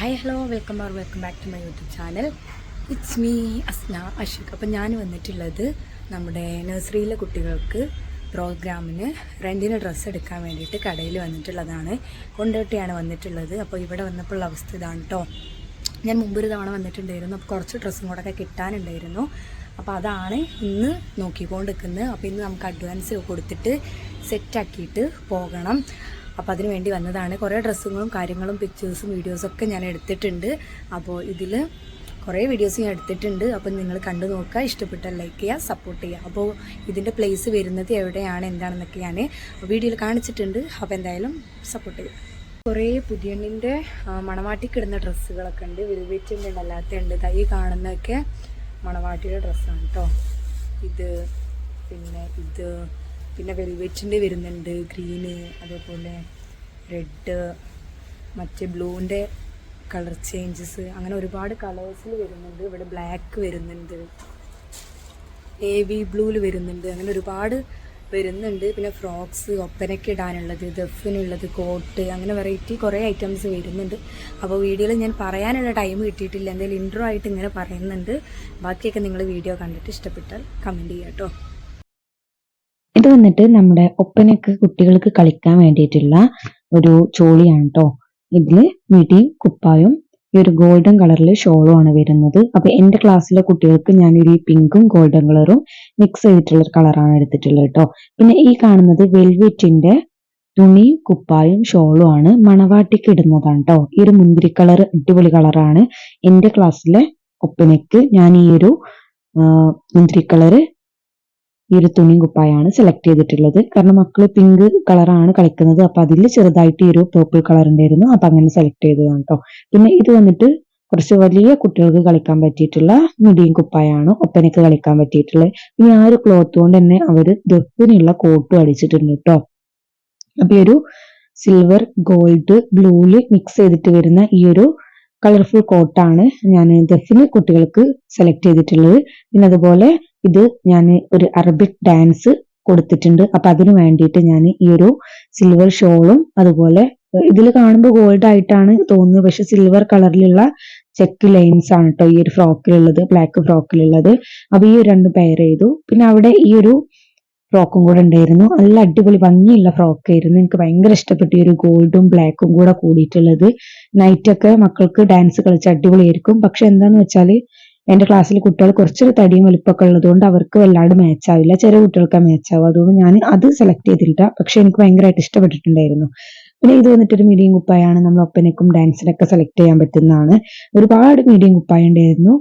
Hi hello welcome or welcome back to my YouTube channel it's me Asna Ashiq അപ്പം ഞാൻ വന്നിട്ടുള്ളത് നമ്മുടെ നഴ്സറിയിലെ കുട്ടികൾക്ക് പ്രോഗ്രാമിന് റെന്റിന് ഡ്രസ്സ് എടുക്കാൻ വേണ്ടിയിട്ട് കടയിൽ വന്നിട്ടുള്ളതാണ്. കൊണ്ടോട്ടിയാണ് വന്നിട്ടുള്ളത്. അപ്പോൾ ഇവിടെ വന്നപ്പോൾ അവസ്ഥ ഇതാണ് കേട്ടോ ഞാൻ മുമ്പൊരു തവണ വന്നിട്ടുണ്ടായിരുന്നു. അപ്പോൾ കുറച്ച് ഡ്രസ്സും കൂടെ ഒക്കെ കിട്ടാനുണ്ടായിരുന്നു. അപ്പോൾ അതാണ് ഇന്ന് നോക്കിക്കൊണ്ടിരിക്കുന്നത്. അപ്പോൾ ഇന്ന് നമുക്ക് അഡ്വാൻസ് കൊടുത്തിട്ട് സെറ്റാക്കിയിട്ട് പോകണം. അപ്പോൾ അതിന് വേണ്ടി വന്നതാണ്. കുറേ ഡ്രസ്സുകളും കാര്യങ്ങളും പിക്ചേഴ്സും വീഡിയോസൊക്കെ ഞാൻ എടുത്തിട്ടുണ്ട്. അപ്പോൾ ഇതിൽ കുറേ വീഡിയോസ് ഞാൻ എടുത്തിട്ടുണ്ട്. അപ്പം നിങ്ങൾ കണ്ടു നോക്കുക. ഇഷ്ടപ്പെട്ടാൽ ലൈക്ക് ചെയ്യുക സപ്പോർട്ട് ചെയ്യുക. അപ്പോൾ ഇതിന്റെ പ്ലേസ് വരുന്നത് എവിടെയാണ് എന്താണെന്നൊക്കെ ഞാൻ വീഡിയോയിൽ കാണിച്ചിട്ടുണ്ട്. അപ്പോൾ എന്തായാലും സപ്പോർട്ട് ചെയ്യുക. കുറേ പുതിയണ്ണിന്റെ മണവാട്ടി കിടന്ന ഡ്രസ്സുകളൊക്കെ ഉണ്ട്. വെൽവെറ്റിന്റെ അല്ലാത്ത ഉണ്ട്. ഈ കാണുന്നതൊക്കെ മണവാട്ടിയുടെ ഡ്രസ്സാണ് കേട്ടോ ഇത് പിന്നെ ഇത് പിന്നെ വെൽവെറ്റിന്റെ വരുന്നുണ്ട് ഗ്രീന് അതേപോലെ റെഡ് മറ്റേ ബ്ലൂവിന്റെ കളർ ചേഞ്ചസ് അങ്ങനെ ഒരുപാട് കളേഴ്സിൽ വരുന്നുണ്ട്. ഇവിടെ ബ്ലാക്ക് വരുന്നുണ്ട്. എ വി ബ്ലൂവിൽ വരുന്നുണ്ട്. അങ്ങനെ ഒരുപാട് വരുന്നുണ്ട്. പിന്നെ ഫ്രോക്സ് ഒപ്പനയ്ക്ക് ഇടാനുള്ളത് ദഫിനുള്ളത് കോട്ട് അങ്ങനെ വെറൈറ്റി കുറേ ഐറ്റംസ് വരുന്നുണ്ട്. അപ്പോൾ വീഡിയോയിൽ ഞാൻ പറയാനുള്ള ടൈം കിട്ടിയിട്ടില്ല. എന്തെങ്കിലും ഇൻട്രോ ആയിട്ട് ഇങ്ങനെ പറയുന്നുണ്ട്. ബാക്കിയൊക്കെ നിങ്ങൾ വീഡിയോ കണ്ടിട്ട് ഇഷ്ടപ്പെട്ടാൽ കമന്റ് ചെയ്യാം കേട്ടോ ഇത് വന്നിട്ട് നമ്മുടെ ഒപ്പനക്ക് കുട്ടികൾക്ക് കളിക്കാൻ വേണ്ടിയിട്ടുള്ള ഒരു ചോളിയാണ് കേട്ടോ ഇതിൽ മിടി കുപ്പായും ഈ ഒരു ഗോൾഡൻ കളറിൽ ഷോളും ആണ് വരുന്നത്. അപ്പൊ എന്റെ ക്ലാസ്സിലെ കുട്ടികൾക്ക് ഞാൻ ഒരു പിങ്കും ഗോൾഡൻ കളറും മിക്സ് ചെയ്തിട്ടുള്ള ഒരു കളറാണ് എടുത്തിട്ടുള്ളത് കേട്ടോ പിന്നെ ഈ കാണുന്നത് വെൽവെറ്റിന്റെ തുണി കുപ്പായും ഷോളും ആണ് മണവാട്ടിക്ക് ഇടുന്നതാണ് കേട്ടോ ഈ ഒരു മുന്തിരി കളർ അടിപൊളി കളറാണ് എന്റെ ക്ലാസ്സിലെ ഒപ്പനയ്ക്ക് ഞാൻ ഈ ഒരു മുന്തിരി കളറ് ഈ ഒരു തുണിയും കുപ്പായാണ് സെലക്ട് ചെയ്തിട്ടുള്ളത്. കാരണം മക്കൾ പിങ്ക് കളറാണ് കളിക്കുന്നത്. അപ്പൊ അതിൽ ചെറുതായിട്ട് ഈ ഒരു പേർപ്പിൾ കളർ ഉണ്ടായിരുന്നു. അപ്പൊ അങ്ങനെ സെലക്ട് ചെയ്തതാണ് കേട്ടോ പിന്നെ ഇത് വന്നിട്ട് കുറച്ച് വലിയ കുട്ടികൾക്ക് കളിക്കാൻ പറ്റിയിട്ടുള്ള മിടിയും കുപ്പായാണ് ഒപ്പനക്ക് കളിക്കാൻ പറ്റിയിട്ടുള്ളത്. പിന്നെ ആ ഒരു ക്ലോത്ത് കൊണ്ട് തന്നെ അവർ ദഫിനുള്ള കോട്ടും അടിച്ചിട്ടുണ്ട് കേട്ടോ അപ്പൊ ഈ ഒരു സിൽവർ ഗോൾഡ് ബ്ലൂൽ മിക്സ് ചെയ്തിട്ട് വരുന്ന ഈ ഒരു കളർഫുൾ കോട്ടാണ് ഞാൻ ദഫിന് കുട്ടികൾക്ക് സെലക്ട് ചെയ്തിട്ടുള്ളത്. പിന്നെ അതുപോലെ ഇത് ഞാൻ ഒരു അറബിക് ഡാൻസ് കൊടുത്തിട്ടുണ്ട്. അപ്പൊ അതിനു വേണ്ടിയിട്ട് ഞാൻ ഈ ഒരു സിൽവർ ഷോളും അതുപോലെ ഇതിൽ കാണുമ്പോൾ ഗോൾഡ് ആയിട്ടാണ് തോന്നുന്നത്. പക്ഷെ സിൽവർ കളറിലുള്ള ചെക്ക് ലൈൻസ് ആണ് കേട്ടോ ഈ ഒരു ഫ്രോക്കിലുള്ളത് ബ്ലാക്ക് ഫ്രോക്കിലുള്ളത്. അപ്പൊ ഈ രണ്ട് പെയർ ചെയ്തു. പിന്നെ അവിടെ ഈ ഒരു ഫ്രോക്കും കൂടെ ഉണ്ടായിരുന്നു. നല്ല അടിപൊളി ഭംഗിയുള്ള ഫ്രോക്ക് ആയിരുന്നു എനിക്ക് ഭയങ്കര ഇഷ്ടപ്പെട്ടു. ഈ ഒരു ഗോൾഡും ബ്ലാക്കും കൂടെ കൂടിയിട്ടുള്ളത്. നൈറ്റൊക്കെ മക്കൾക്ക് ഡാൻസ് കളിച്ച് അടിപൊളിയായിരിക്കും. പക്ഷെ എന്താന്ന് വെച്ചാൽ എന്റെ ക്ലാസ്സിൽ കുട്ടികൾ കുറച്ചൊരു തടിയും വലിപ്പമൊക്കെ ഉള്ളതുകൊണ്ട് അവർക്ക് വല്ലാണ്ട് മാച്ച് ആവില്ല. ചെറിയ കുട്ടികൾക്ക് മാച്ച് ആവും. അതുകൊണ്ട് ഞാൻ അത് സെലക്ട് ചെയ്തിട്ടില്ല. പക്ഷെ എനിക്ക് ഭയങ്കരമായിട്ട് ഇഷ്ടപ്പെട്ടിട്ടുണ്ടായിരുന്നു. പിന്നെ ഇത് വന്നിട്ടൊരു മീഡിയം കുപ്പായാണ്. നമ്മൾ ഒപ്പനക്കും ഡാൻസിനൊക്കെ സെലക്ട് ചെയ്യാൻ പറ്റുന്നതാണ്. ഒരുപാട് മീഡിയം കുപ്പായ ഉണ്ടായിരുന്നു.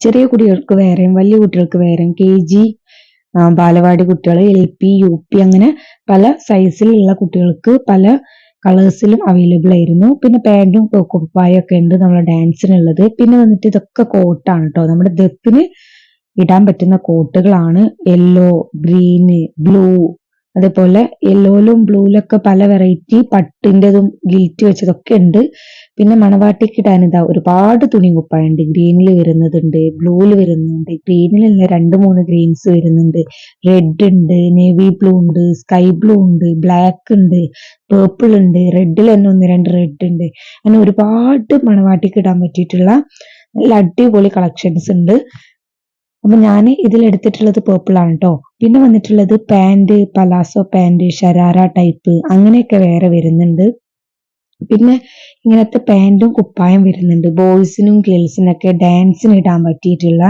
ചെറിയ കുട്ടികൾക്ക് വേറെയും വലിയ കുട്ടികൾക്ക് വേറെയും കെ ജി ബാലവാടി കുട്ടികൾ എൽ പി യു പി അങ്ങനെ പല സൈസിലുള്ള കുട്ടികൾക്ക് പല കളേഴ്സിലും അവൈലബിൾ ആയിരുന്നു. പിന്നെ പാന്റും കുപ്പായും ഒക്കെ ഉണ്ട് നമ്മുടെ ഡാൻസിനുള്ളത് പിന്നെ വന്നിട്ട് ഇതൊക്കെ കോട്ടാണ് കേട്ടോ നമ്മുടെ ദത്തിന് ഇടാൻ പറ്റുന്ന കോട്ടുകളാണ് യെല്ലോ ഗ്രീന് ബ്ലൂ അതേപോലെ യെല്ലോയിലും ബ്ലൂയിലൊക്കെ പല വെറൈറ്റി പട്ടിന്റെതും ഗിൽറ്റ് വെച്ചതൊക്കെ ഉണ്ട്. പിന്നെ മണവാട്ടിക്ക് ഇടാൻ ഇതാ ഒരുപാട് തുണി കുപ്പായുണ്ട്. ഗ്രീനിൽ വരുന്നതുണ്ട് ബ്ലൂവിൽ വരുന്നുണ്ട് ഗ്രീനിൽ തന്നെ രണ്ട് മൂന്ന് ഗ്രീൻസ് വരുന്നുണ്ട്. റെഡ് ഉണ്ട് നേവി ബ്ലൂ ഉണ്ട് സ്കൈ ബ്ലൂ ഉണ്ട് ബ്ലാക്ക് ഉണ്ട് പേർപ്പിൾ ഉണ്ട് റെഡിൽ തന്നെ ഒന്ന് രണ്ട് റെഡ് ഉണ്ട് അങ്ങനെ ഒരുപാട് മണവാട്ടിക്ക് ഇടാൻ പറ്റിയിട്ടുള്ള നല്ല അടിപൊളി കളക്ഷൻസ് ഉണ്ട് അപ്പൊ ഞാൻ ഇതിലെടുത്തിട്ടുള്ളത് പേർപ്പിൾ ആണ് കേട്ടോ പിന്നെ വന്നിട്ടുള്ളത് pant palazzo pant sharara type അങ്ങനെയൊക്കെ വേറെ വരുന്നുണ്ട്. പിന്നെ ഇങ്ങനത്തെ പാൻറും കുപ്പായം വരുന്നുണ്ട്. ബോയ്സിനും ഗേൾസിനൊക്കെ ഡാൻസിന് ഇടാൻ പറ്റിയിട്ടുള്ള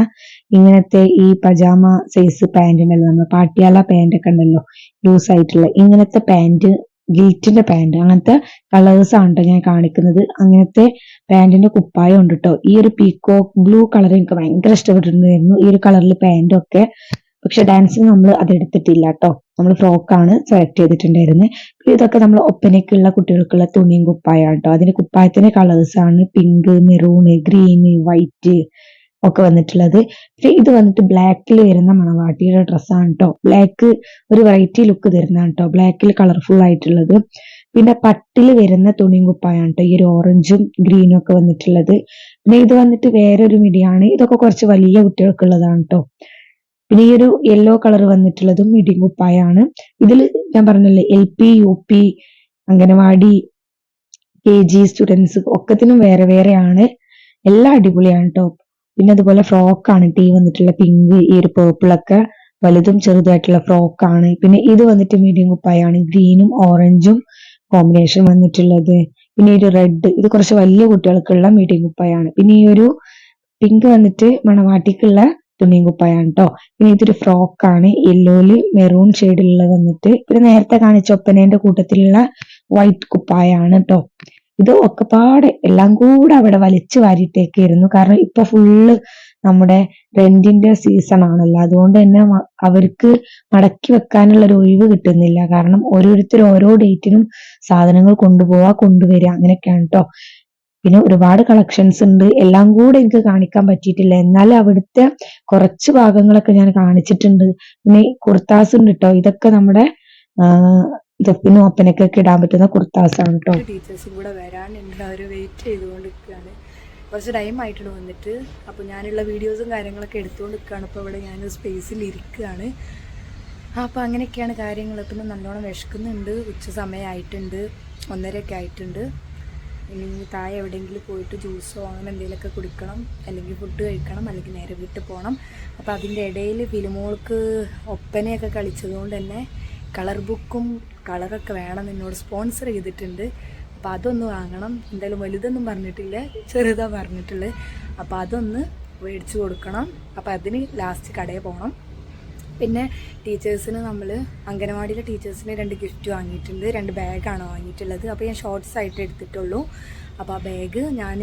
ഇങ്ങനത്തെ ഈ പജാമ സൈസ് പാന്റ് ഉണ്ടല്ലോ. നമ്മൾ പാട്ടിയാല പാന്റ് ഒക്കെ ഉണ്ടല്ലോ. ലൂസ് ആയിട്ടുള്ള ഇങ്ങനത്തെ പാന്റ് ഗിൽറ്റിന്റെ പാന്റ് അങ്ങനത്തെ കളേഴ്സ് ആണ് ഞാൻ കാണിക്കുന്നത്. അങ്ങനത്തെ പാൻറിന്റെ കുപ്പായം ഉണ്ട് കേട്ടോ ഈ ഒരു പീക്കോക്ക് ബ്ലൂ കളർ എനിക്ക് ഭയങ്കര ഇഷ്ടപ്പെട്ടിട്ടുണ്ടായിരുന്നു ഈ ഒരു കളറിൽ പാന്റും ഒക്കെ പക്ഷെ ഡാൻസിന് നമ്മൾ അതെടുത്തിട്ടില്ല കേട്ടോ നമ്മൾ ഫ്രോക്കാണ് സെലക്ട് ചെയ്തിട്ടുണ്ടായിരുന്നത് ഇതൊക്കെ നമ്മൾ ഒപ്പനയ്ക്കുള്ള കുട്ടികൾക്കുള്ള തുണിയും കുപ്പായാണ് കേട്ടോ കുപ്പായത്തിന്റെ കളേഴ്സ് ആണ് പിങ്ക് മെറൂണ് ഗ്രീന് വൈറ്റ് ഒക്കെ വന്നിട്ടുള്ളത്. പിന്നെ ഇത് വന്നിട്ട് ബ്ലാക്കിൽ വരുന്ന മണവാട്ടിയുടെ ഡ്രസ്സാണ് കേട്ടോ ബ്ലാക്ക് ഒരു വെറൈറ്റി ലുക്ക് തരുന്നതാണ് കേട്ടോ ബ്ലാക്കിൽ കളർഫുൾ ആയിട്ടുള്ളത്. പിന്നെ പട്ടിൽ വരുന്ന തുണിയും കുപ്പായാണ് കേട്ടോ ഈ ഒരു ഓറഞ്ചും ഗ്രീനും ഒക്കെ വന്നിട്ടുള്ളത്. പിന്നെ ഇത് വന്നിട്ട് വേറെ ഒരു മിടിയാണ്. ഇതൊക്കെ കുറച്ച് വലിയ കുട്ടികൾക്കുള്ളതാണ് കേട്ടോ പിന്നെ ഈ ഒരു യെല്ലോ കളർ വന്നിട്ടുള്ളതും ഇടികുപ്പായാണ് ഇതിൽ ഞാൻ പറഞ്ഞല്ലേ L P U P anganwadi K G students ഒക്കത്തിനും വേറെ വേറെയാണ്. എല്ലാം അടിപൊളിയാണ് കേട്ടോ പിന്നെ അതുപോലെ ഫ്രോക്കാണ് ടീ വന്നിട്ടുള്ള പിങ്ക് ഈ ഒരു പേർപ്പിളൊക്കെ വലുതും ചെറുതായിട്ടുള്ള ഫ്രോക്കാണ് പിന്നെ ഇത് വന്നിട്ട് മീഡിയം കുപ്പായാണ് ഗ്രീനും ഓറഞ്ചും കോമ്പിനേഷൻ വന്നിട്ടുള്ളത്. പിന്നെ ഈ ഒരു റെഡ് ഇത് കുറച്ച് വലിയ കുട്ടികൾക്കുള്ള മീഡിയം കുപ്പായാണ് പിന്നെ ഈ ഒരു പിങ്ക് വന്നിട്ട് മണവാട്ടിക്കുള്ള തുണിയും കുപ്പായാണ് കേട്ടോ പിന്നെ ഇതൊരു ഫ്രോക്കാണ് യെല്ലോയിൽ മെറൂൺ ഷെയ്ഡിലുള്ള വന്നിട്ട് പിന്നെ നേരത്തെ കാണിച്ച ഒപ്പനേന്റെ കൂട്ടത്തിലുള്ള വൈറ്റ് കുപ്പായാണ് കേട്ടോ ഇത് ഒക്കെപ്പാടെ എല്ലാം കൂടെ അവിടെ വലിച്ചു വാരിയിട്ടേക്കായിരുന്നു. കാരണം ഇപ്പൊ ഫുള്ള് നമ്മുടെ റെന്റിന്റെ സീസൺ ആണല്ലോ. അതുകൊണ്ട് തന്നെ അവർക്ക് മടക്കി വെക്കാനുള്ള ഒരു ഒഴിവ് കിട്ടുന്നില്ല. കാരണം ഓരോരുത്തർ ഓരോ ഡേറ്റിനും സാധനങ്ങൾ കൊണ്ടുപോവാ കൊണ്ടുവരിക അങ്ങനെയൊക്കെയാണ് കേട്ടോ പിന്നെ ഒരുപാട് കളക്ഷൻസ് ഉണ്ട്. എല്ലാം കൂടെ എനിക്ക് കാണിക്കാൻ പറ്റിയിട്ടില്ല. എന്നാലും അവിടുത്തെ കുറച്ച് ഭാഗങ്ങളൊക്കെ ഞാൻ കാണിച്ചിട്ടുണ്ട്. പിന്നെ കുർത്താസ് ഉണ്ട് കേട്ടോ ഇതൊക്കെ നമ്മുടെ ഇതൊപ്പിനും ഒപ്പനക്കൊക്കെ ഇടാൻ പറ്റുന്ന കുർത്താസ് ആണ് കേട്ടോ ടീച്ചേഴ്സും കൂടെ വരാനുണ്ട് അവർ വെയിറ്റ് ചെയ്തുകൊണ്ട് നിൽക്കുകയാണ് കുറച്ച് ടൈം ആയിട്ടുണ്ട് വന്നിട്ട്. അപ്പോൾ ഞാനുള്ള വീഡിയോസും കാര്യങ്ങളൊക്കെ എടുത്തുകൊണ്ട് നിൽക്കുകയാണ് ഇപ്പോൾ ഇവിടെ ഞാൻ സ്പേസിൽ ഇരിക്കുകയാണ്. അപ്പോൾ അങ്ങനെയൊക്കെയാണ് കാര്യങ്ങൾ പിന്നെ നല്ലോണം വിശക്കുന്നുണ്ട്. ഉച്ച സമയമായിട്ടുണ്ട്. ഒന്നരയൊക്കെ ആയിട്ടുണ്ട്. ഇനി താഴെ എവിടെയെങ്കിലും പോയിട്ട് ജ്യൂസോ അങ്ങനെ എന്തെങ്കിലുമൊക്കെ കുടിക്കണം അല്ലെങ്കിൽ ഫുഡ് കഴിക്കണം അല്ലെങ്കിൽ നേരെ വീട്ടിൽ പോകണം അപ്പോൾ അതിന്റെ ഇടയിൽ ഫിലിമോൾക്ക് ഒപ്പനയൊക്കെ കളിച്ചതുകൊണ്ട് തന്നെ കളർ ബുക്കും കളറൊക്കെ വേണം എന്നോട് സ്പോൺസർ ചെയ്തിട്ടുണ്ട്. അപ്പോൾ അതൊന്ന് വാങ്ങണം. എന്തായാലും വലുതൊന്നും പറഞ്ഞിട്ടില്ല ചെറുതാണ് പറഞ്ഞിട്ടുള്ളത്. അപ്പോൾ അതൊന്ന് മേടിച്ചു കൊടുക്കണം. അപ്പോൾ അതിന് ലാസ്റ്റ് കടയിൽ പോകണം. പിന്നെ ടീച്ചേഴ്സിന് നമ്മൾ അംഗനവാടിയിലെ ടീച്ചേഴ്സിന് രണ്ട് ഗിഫ്റ്റ് വാങ്ങിയിട്ടുണ്ട്. രണ്ട് ബാഗാണ് വാങ്ങിയിട്ടുള്ളത്. അപ്പോൾ ഞാൻ ഷോർട്സ് ആയിട്ട് എടുത്തിട്ടുള്ളൂ. അപ്പോൾ ആ ബാഗ് ഞാൻ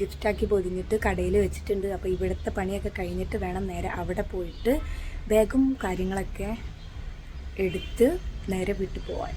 ഗിഫ്റ്റാക്കി പൊതിഞ്ഞിട്ട് കടയിൽ വെച്ചിട്ടുണ്ട്. അപ്പോൾ ഇവിടുത്തെ പണിയൊക്കെ കഴിഞ്ഞിട്ട് വേണം നേരെ അവിടെ പോയിട്ട് ബാഗും കാര്യങ്ങളൊക്കെ എടുത്ത് നേരെ വീട്ടിൽ പോകാൻ